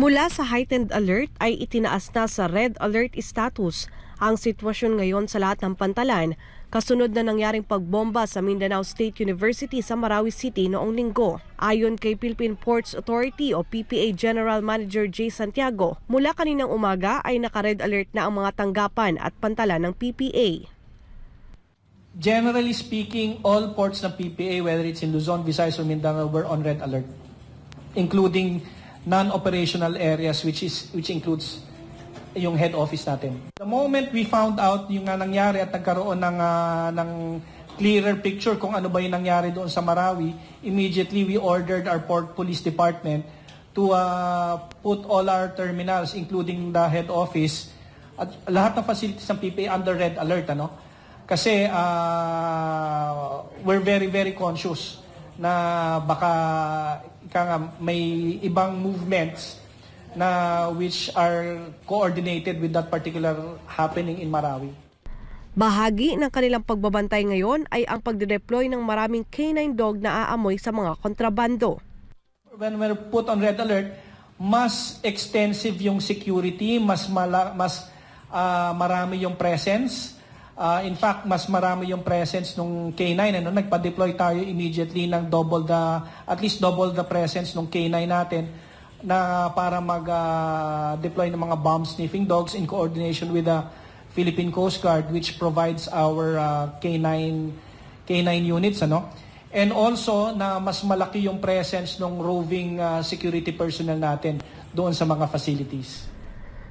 Mula sa heightened alert ay itinaas na sa red alert status ang sitwasyon ngayon sa lahat ng pantalan kasunod na nangyaring pagbomba sa Mindanao State University sa Marawi City noong linggo. Ayon kay Philippine Ports Authority o PPA General Manager J. Santiago, mula kaninang umaga ay naka-red alert na ang mga tanggapan at pantalan ng PPA. Generally speaking, all ports ng PPA, whether it's in Luzon, Visayas, or Mindanao, were on red alert, including non-operational areas, which is which includes yung head office natin. The moment we found out yung nga nangyari at nagkaroon ng, ah, ng clearer picture kung ano ba yung nangyari doon sa Marawi, immediately we ordered our port police department to ah, put all our terminals, including the head office, at lahat ng facilities ng PPA under red alert. Ano? Kasi ah, we're very, very conscious na baka ika nga, may ibang movements na which are coordinated with that particular happening in Marawi. Bahagi ng kanilang pagbabantay ngayon ay ang pagde-deploy ng maraming canine dog na aamoy sa mga kontrabando. When we're put on red alert, mas extensive yung security, mas mala, mas ah, marami yung presence. Ah, in fact, mas marami yung presence nung K9. Ano, nagpa-deploy tayo immediately ng double the, at least double the presence nung K9 natin na para mag-deploy ng mga bomb sniffing dogs in coordination with the Philippine Coast Guard which provides our ah, K9 K9 units ano and also na mas malaki yung presence ng roving ah, security personnel natin doon sa mga facilities.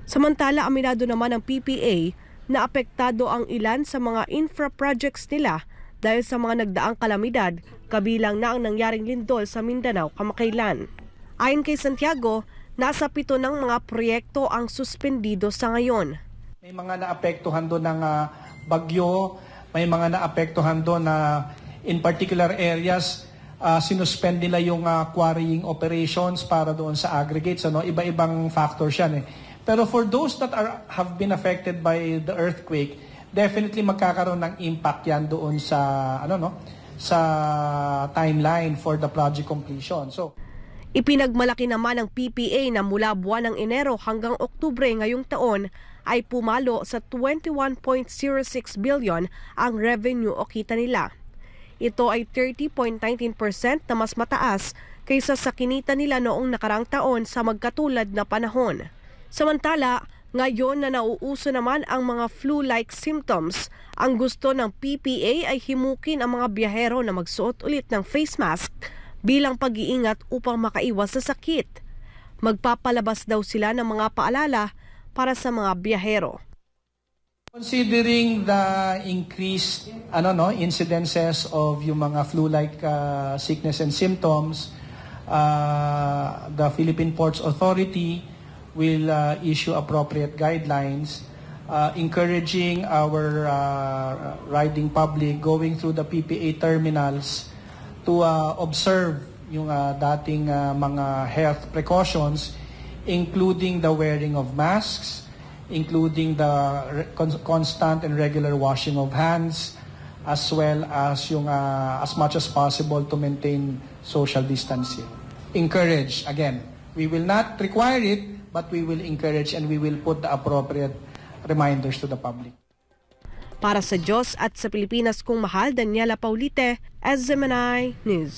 Samantala, aminado naman ng PPA na apektado ang ilan sa mga infra projects nila dahil sa mga nagdaang kalamidad, kabilang na ang nangyaring lindol sa Mindanao kamakailan. Ayon kay Santiago, nasa pito ng mga proyekto ang suspendido sa ngayon. May mga naapektuhan doon ng ah, bagyo, may mga naapektuhan doon na in particular areas ah, sinuspend nila yung ah, quarrying operations para doon sa aggregates ano iba-ibang factors yan eh. Pero for those that are have been affected by the earthquake, definitely magkakaroon ng impact yan doon sa ano no sa timeline for the project completion. So Ipinagmalaki naman ng PPA na mula buwan ng Enero hanggang Oktubre ngayong taon ay pumalo sa 21.06 billion ang revenue o kita nila. Ito ay 30.19% na mas mataas kaysa sa kinita nila noong nakarang taon sa magkatulad na panahon. Samantala, ngayon na nauuso naman ang mga flu-like symptoms, ang gusto ng PPA ay himukin ang mga biyahero na magsuot ulit ng face mask bilang pag-iingat upang makaiwas sa sakit. Magpapalabas daw sila ng mga paalala para sa mga biyahero. Considering the increased ano no incidences of yung mga flu-like uh, sickness and symptoms, uh, the Philippine Ports Authority will uh, issue appropriate guidelines uh, encouraging our uh, riding public going through the PPA terminals to uh, observe yung uh, dating uh, mga health precautions including the wearing of masks, including the constant and regular washing of hands, as well as yung uh, as much as possible to maintain social distancing. Encourage, again, we will not require it, but we will encourage and we will put the appropriate reminders to the public. Para sa Diyos at sa Pilipinas kung mahal, Daniela Paulite, SMNI News.